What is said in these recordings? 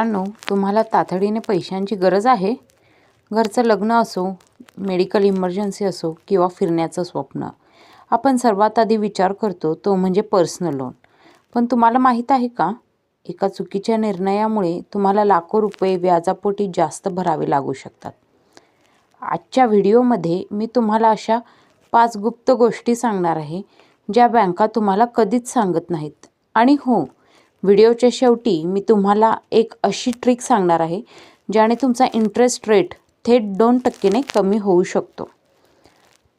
मित्रांनो तुम्हाला तातडीने पैशांची गरज आहे? घरचं लग्न असो मेडिकल इमर्जन्सी असो किंवा फिरण्याचं स्वप्न आपण सर्वात आधी विचार करतो तो म्हणजे पर्सनल लोन पण तुम्हाला माहीत आहे का? एका चुकीच्या निर्णयामुळे तुम्हाला लाखो रुपये व्याजापोटी जास्त भरावे लागू शकतात. आजच्या व्हिडिओमध्ये मी तुम्हाला अशा पाच गुप्त गोष्टी सांगणार आहे ज्या बँका तुम्हाला कधीच सांगत नाहीत. आणि हो व्हिडिओच्या शेवटी मी तुम्हाला एक अशी ट्रिक सांगणार आहे ज्याने तुमचा इंटरेस्ट रेट थेट दोन टक्केने कमी होऊ शकतो.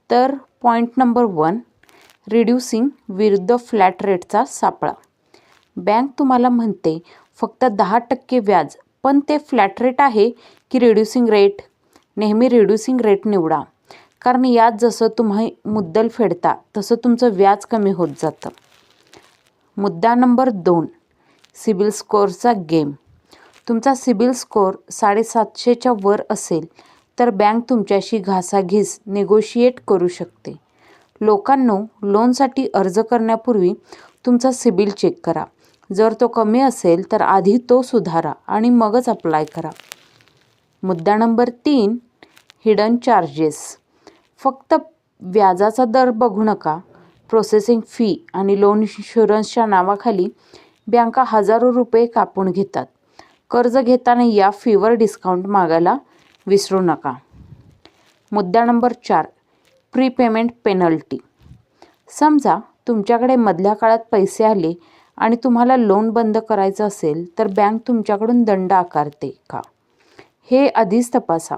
तर पॉईंट नंबर वन रिड्युसिंग विरुद्ध फ्लॅट रेटचा सापळा. बँक तुम्हाला म्हणते फक्त दहा टक्के व्याज पण ते फ्लॅट रेट आहे की रिड्युसिंग रेट नेहमी रिड्युसिंग रेट निवडा. कारण यात जसं तुम्ही मुद्दल फेडता तसं तुमचं व्याज कमी होत जातं. मुद्दा नंबर दोन सिबिल स्कोअरचा गेम. तुमचा सिबिल स्कोअर साडेसातशेच्या वर असेल तर बँक तुमच्याशी घासाघीस निगोशिएट करू शकते. लोकांनो लोनसाठी अर्ज करण्यापूर्वी तुमचा सिबिल चेक करा. जर तो कमी असेल तर आधी तो सुधारा आणि मगच अप्लाय करा. मुद्दा नंबर तीन हिडन चार्जेस फक्त व्याजाचा दर बघू नका. प्रोसेसिंग फी आणि लोन इन्शुरन्सच्या नावाखाली बँका हजारो रुपये कापून घेतात. कर्ज घेताना या फीवर डिस्काउंट मागायला विसरू नका. मुद्दा नंबर चार प्रीपेमेंट पेनल्टी समजा तुमच्याकडे मधल्या काळात पैसे आले आणि तुम्हाला लोन बंद करायचं असेल तर बँक तुमच्याकडून दंड आकारते का? हे आधीच तपासा.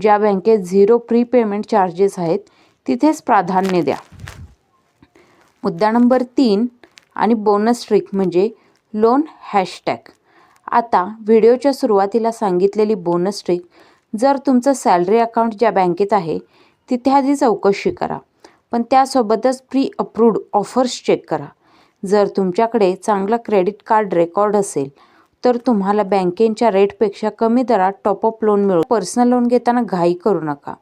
ज्या बँकेत झिरो प्रीपेमेंट चार्जेस आहेत तिथेच प्राधान्य द्या. मुद्दा नंबर तीन आणि बोनस ट्रिक म्हणजे लोन हॅशटॅग आता व्हिडिओच्या सुरुवातीला सांगितलेली बोनस ट्रिक जर तुमचं सॅलरी अकाउंट ज्या बँकेत आहे तिथे आधी चौकशी करा. पण त्यासोबतच प्री अप्रूव्ड ऑफर्स चेक करा. जर तुमच्याकडे चांगला क्रेडिट कार्ड रेकॉर्ड असेल तर तुम्हाला बँकेच्या रेटपेक्षा कमी दरात टॉपअप लोन मिळू. पर्सनल लोन घेताना घाई करू नका.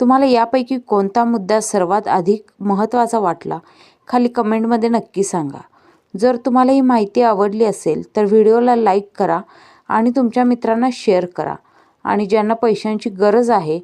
तुम्हाला यापैकी कोणता मुद्दा सर्वात अधिक महत्त्वाचा वाटला खाली कमेंटमध्ये नक्की सांगा. जर तुम्हाला ही माहिती आवडली असेल तर व्हिडिओला लाईक करा आणि तुमच्या मित्रांना शेअर करा. आणि ज्यांना पैशांची गरज आहे